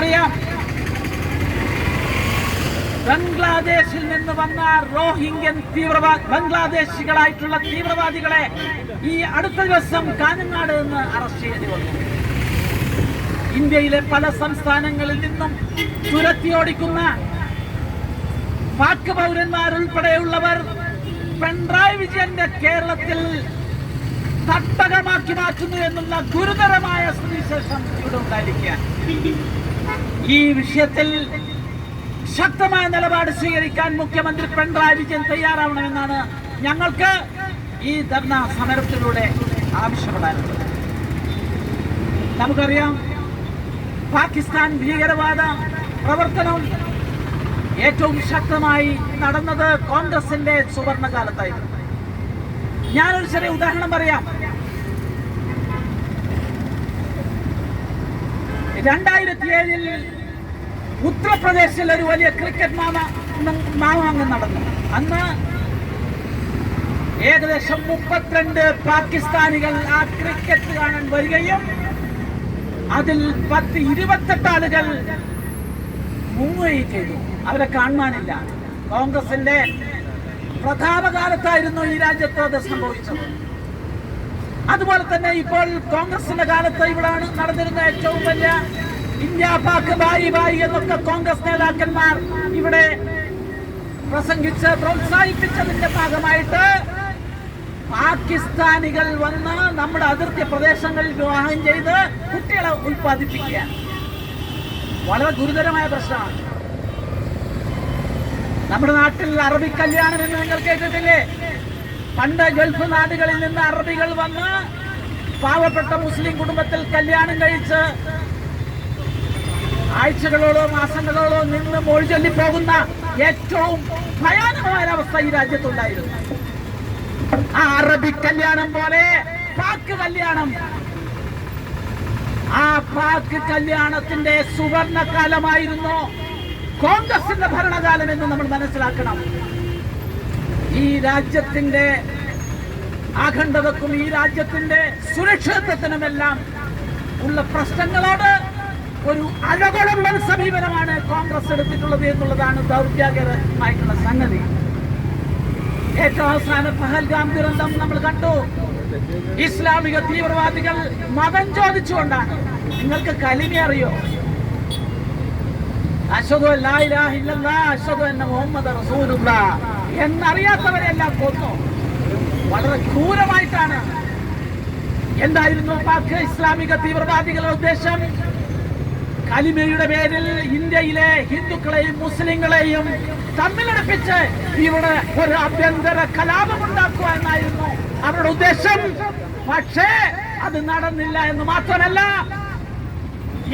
നമുക്കറിയാം ബംഗ്ലാദേശിൽ നിന്ന് വന്ന റോഹിംഗ്യൻ തീവ്രവാദ ബംഗ്ലാദേശികളായിട്ടുള്ള തീവ്രവാദികളെ ഈ അടുത്ത ദിവസം കാഞ്ഞങ്ങാട് നിന്ന് അറസ്റ്റ് ചെയ്തു ഇന്ത്യയിലെ പല സംസ്ഥാനങ്ങളിൽ നിന്നും തുരത്തിയോടിക്കുന്ന പാക് പൗരന്മാരുൾപ്പെടെയുള്ളവർ പിണറായി വിജയന്റെ കേരളത്തിൽ തട്ടകമാക്കി മാറ്റുന്നു എന്നുള്ള ഗുരുതരമായ സ്ഥിതിശേഷം ഇവിടെ ഉണ്ടായിരിക്കുകയാണ്. ഈ വിഷയത്തിൽ ശക്തമായ നിലപാട് സ്വീകരിക്കാൻ മുഖ്യമന്ത്രി പിണറായി വിജയൻ തയ്യാറാവണമെന്നാണ് ഞങ്ങൾക്ക് ഈ ധർണ സമരത്തിലൂടെ ആവശ്യപ്പെടാനുള്ളത്. നമുക്കറിയാം പാകിസ്ഥാൻ ഭീകരവാദ പ്രവർത്തനം ഏറ്റവും ശക്തമായി നടന്നത് കോൺഗ്രസിന്റെ സുവർണകാലത്തായിരുന്നു. ഞാനൊരു ചെറിയ ഉദാഹരണം പറയാം. രണ്ടായിരത്തി ഏഴിൽ ഉത്തർപ്രദേശിൽ ഒരു വലിയ ക്രിക്കറ്റ് മാമ മാമാങ്കം നടന്നു. അന്ന് ഏകദേശം മുപ്പത്തിരണ്ട് പാകിസ്ഥാനികൾ ആ ക്രിക്കറ്റ് കാണാൻ വരികയും അതിൽ പത്ത് ഇരുപത്തെട്ട് ആളുകൾ മുങ്ങുകയും ചെയ്തു. അവരെ കാണാനില്ല കോൺഗ്രസിന്റെ പ്രതാപകാലത്തായിരുന്നു ഈ രാജ്യത്ത് അത് സംഭവിച്ചത്. അതുപോലെ തന്നെ ഇപ്പോൾ കോൺഗ്രസിന്റെ കാലത്ത് ഇവിടാണ് നടന്നിരുന്ന ഏറ്റവും വലിയ ഇന്ത്യ പാക് ബായി ബായി എന്നൊക്കെ കോൺഗ്രസ് നേതാക്കന്മാർ ഇവിടെ പ്രസംഗിച്ച് പ്രോത്സാഹിപ്പിച്ചതിന്റെ ഭാഗമായിട്ട് പാകിസ്ഥാനികൾ വന്ന് നമ്മുടെ അതിർത്തി പ്രദേശങ്ങളിൽ വിവാഹം ചെയ്ത് കുട്ടികളെ ഉൽപ്പാദിപ്പിക്കുക. വളരെ ഗുരുതരമായ പ്രശ്നമാണ്. നമ്മുടെ നാട്ടിൽ അറബി കല്യാണം എന്ന് നിങ്ങൾ കേട്ടിട്ടില്ലേ? പണ്ട് ഗൾഫ് നാടുകളിൽ നിന്ന് അറബികൾ വന്ന് പാവപ്പെട്ട മുസ്ലിം കുടുംബത്തിൽ കല്യാണം കഴിച്ച് ആഴ്ചകളോളോ മാസങ്ങളോളോ നിന്ന് മൊഴി ചൊല്ലി പോകുന്ന ഏറ്റവും ഭയാനകമായ അവസ്ഥ ഈ രാജ്യത്തുണ്ടായിരുന്നു. ആ അറബി കല്യാണം പോലെ പാക്ക് കല്യാണം. ആ പാക്ക് കല്യാണത്തിന്റെ സുവർണ കാലമായിരുന്നു കോൺഗ്രസിന്റെ ഭരണകാലം എന്ന് നമ്മൾ മനസ്സിലാക്കണം. ഈ രാജ്യത്തിന്റെ അഖണ്ഡതക്കും ഈ രാജ്യത്തിന്റെ സുരക്ഷിതത്വത്തിനുമെല്ലാം ഉള്ള പ്രശ്നങ്ങളോട് ഒരു അഴകൊളമ്പൻ സമീപനമാണ് കോൺഗ്രസ് എടുത്തിട്ടുള്ളത് എന്നുള്ളതാണ് ദൗർഭാഗ്യകരമായിട്ടുള്ള സംഗതി. ഏറ്റവും അവസാന പഹൽഗാം ദുരന്തം നമ്മൾ കണ്ടു. ഇസ്ലാമിക തീവ്രവാദികൾ മതം ചോദിച്ചുകൊണ്ടാണ്. നിങ്ങൾക്ക് കലിമ അറിയോ? അശ്വതു അശ്വതു എന്ന മുഹമ്മദ് റസൂലുള്ള. എന്നറിയാത്തവരെല്ലാം കൊന്നു. വളരെ ക്രൂരമായിട്ടാണ് എന്തായിരുന്നു പാക് ഇസ്ലാമിക തീവ്രവാദികളുടെ ഉദ്ദേശം? കലിമയുടെ പേരിൽ ഇന്ത്യയിലെ ഹിന്ദുക്കളെയും മുസ്ലിങ്ങളെയും തമ്മിലടുപ്പിച്ച് ഇവിടെ ഒരു ആഭ്യന്തര കലാപം ഉണ്ടാക്കുക എന്നായിരുന്നു അവരുടെ ഉദ്ദേശം. പക്ഷേ അത് നടന്നില്ല എന്ന് മാത്രമല്ല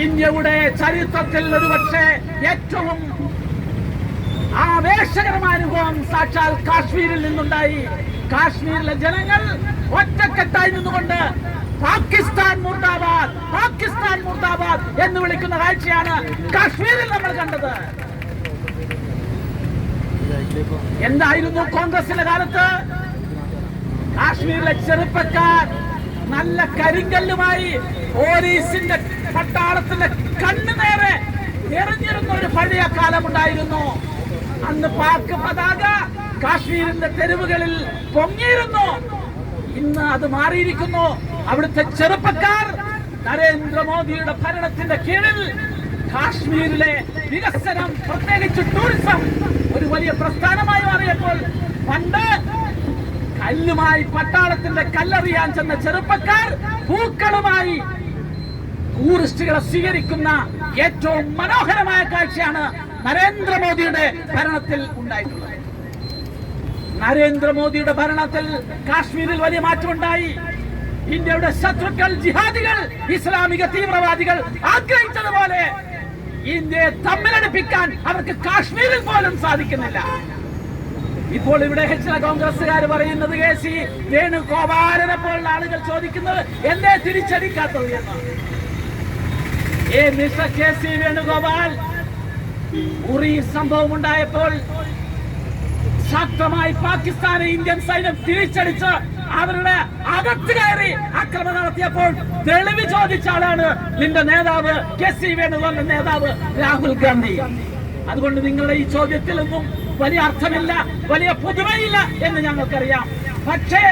ഇന്ത്യയുടെ ചരിത്രത്തിൽ ഒരുപക്ഷെ ഏറ്റവും ആവേശകരമായ അനുഭവം സാക്ഷാൽ കാശ്മീരിൽ നിന്നുണ്ടായി. കാശ്മീരിലെ ജനങ്ങൾ ഒറ്റക്കെട്ടായി നിന്നുകൊണ്ട് പാകിസ്ഥാൻ മുർദാബാദ് പാകിസ്ഥാൻ മുർദാബാദ് എന്ന് വിളിക്കുന്ന കാഴ്ചയാണ് കാശ്മീരിൽ നമ്മൾ കണ്ടത്. എന്തായിരുന്നു കോൺഗ്രസിന്റെ കാലത്ത്? കാശ്മീരിലെ ചെറുപ്പക്കാർ നല്ല കരിങ്കല്ലുമായി പോലീസിന്റെ പട്ടാളത്തിന്റെ കണ്ണു നേരെ എറിഞ്ഞിരുന്ന ഒരു പഴയ കാലമുണ്ടായിരുന്നു. അന്ന് പാക് പതാക കാശ്മീരിന്റെ തെരുവുകളിൽ പൊങ്ങിയിരുന്നു. ഇന്ന് അത് മാറിയിരിക്കുന്നു. അവിടുത്തെ ചെറുപ്പക്കാർ നരേന്ദ്രമോദിയുടെ ഭരണത്തിന്റെ കീഴിൽ കാശ്മീരിലെ വികസനം പ്രത്യേകിച്ച് ടൂറിസം ഒരു വലിയ പ്രസ്ഥാനമായി മാറിയപ്പോൾ പണ്ട് കല്ലുമായി പട്ടാളത്തിന്റെ കല്ലറിയാൻ ചെന്ന ചെറുപ്പക്കാർ പൂക്കളുമായി ടൂറിസ്റ്റുകളെ സ്വീകരിക്കുന്ന ഏറ്റവും മനോഹരമായ കാഴ്ചയാണ് നരേന്ദ്രമോദിയുടെ ഭരണത്തിൽ ഉണ്ടായിട്ടുള്ളത്. നരേന്ദ്രമോദിയുടെ ഭരണത്തിൽ കാശ്മീരിൽ വലിയ മാറ്റമുണ്ടായി. ഇന്ത്യയുടെ ശത്രുക്കൾ ജിഹാദികൾ ഇസ്ലാമിക തീവ്രവാദികൾ ആഗ്രഹിച്ചതുപോലെ ഇന്ത്യയെ തമ്മിലടുപ്പിക്കാൻ അവർക്ക് കാശ്മീരിൽ പോലും സാധിക്കുന്നില്ല. ഇപ്പോൾ ഇവിടെ ചില കോൺഗ്രസ്സുകാർ പറയുന്നത് കെ സി വേണുഗോപാലനെ പോലുള്ള ആളുകൾ ചോദിക്കുന്നത് എന്തേ തിരിച്ചടിക്കാത്തത് എന്ന്? ഏ കെ സി വേണുഗോപാൽ ഉറി സംഭവം ഉണ്ടായപ്പോൾ ശക്തമായി പാകിസ്ഥാനെ ഇന്ത്യൻ സൈന്യം തിരിച്ചടിച്ച് അവരുടെ അകത്ത് കയറി ആക്രമണം നടത്തിയപ്പോൾ തെളിവ് ചോദിച്ച ആളാണ് നിന്റെ നേതാവ് കെ സി വേണുഗോപാലിന്റെ നേതാവ് രാഹുൽ ഗാന്ധി. അതുകൊണ്ട് നിങ്ങളുടെ ഈ ചോദ്യത്തിലൊന്നും വലിയ അർത്ഥമില്ല വലിയ പുതുമയില്ല എന്ന് ഞങ്ങൾക്കറിയാം. പക്ഷേ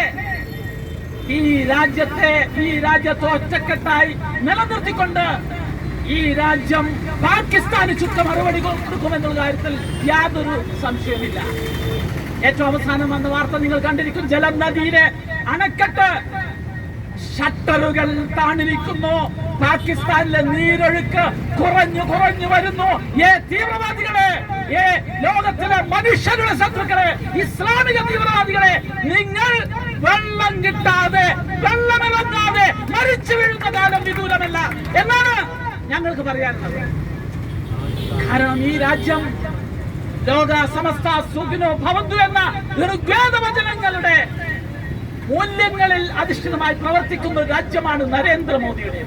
ഈ രാജ്യത്തെ ഈ രാജ്യത്തെ ഒറ്റക്കെട്ടായി നിലനിർത്തിക്കൊണ്ട് ഈ രാജ്യം പാകിസ്ഥാന് ചുറ്റ മറുപടി കൊടുക്കുമെന്നുള്ള കാര്യത്തിൽ യാതൊരു സംശയമില്ല ഏറ്റവും അവസാനം വന്ന വാർത്ത നിങ്ങൾ കണ്ടിരിക്കും. ജലം നദിയിലെ അണക്കെട്ട് ഷട്ടറുകൾ താണിരിക്കുന്നു. പാകിസ്ഥാനിലെ നീരൊഴുക്ക് കുറഞ്ഞു കുറഞ്ഞു വരുന്നു. ഏ തീവ്രവാദികളെ ഏ ലോകത്തിലെ മനുഷ്യരുടെ ശത്രുക്കളെ ഇസ്ലാമിക തീവ്രവാദികളെ നിങ്ങൾ വെള്ളം കിട്ടാതെ വെള്ളമിറങ്ങാതെ മരിച്ചു വീഴുന്ന കാലം ഞങ്ങൾക്ക് പറയാനുള്ളത് കാരണം ഈ രാജ്യം ലോക സമസ്ത സുഖിനോ ഭവന്തു എന്ന ഋഗ്വേദ വചനങ്ങളുടെ മൂല്യങ്ങളിൽ അധിഷ്ഠിതമായി പ്രവർത്തിക്കുന്ന ഒരു രാജ്യമാണ് നരേന്ദ്രമോദിയുടെ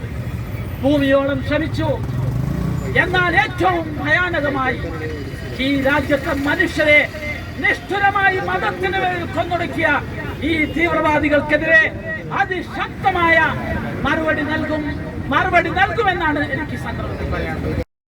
ഭൂമിയോളം ശ്രമിച്ചു എന്നാൽ ഏറ്റവും ഭയാനകമായി ഈ രാജ്യത്തെ മനുഷ്യരെ നിഷ്ഠുരമായി മതത്തിന് കൊന്നൊടുക്കിയ ഈ തീവ്രവാദികൾക്കെതിരെ അതിശക്തമായ മറുപടി നൽകും. മറുപടി നൽകുമെന്നാണ് എനിക്ക് സന്ദർഭത്തിൽ പറയാനുള്ളത്.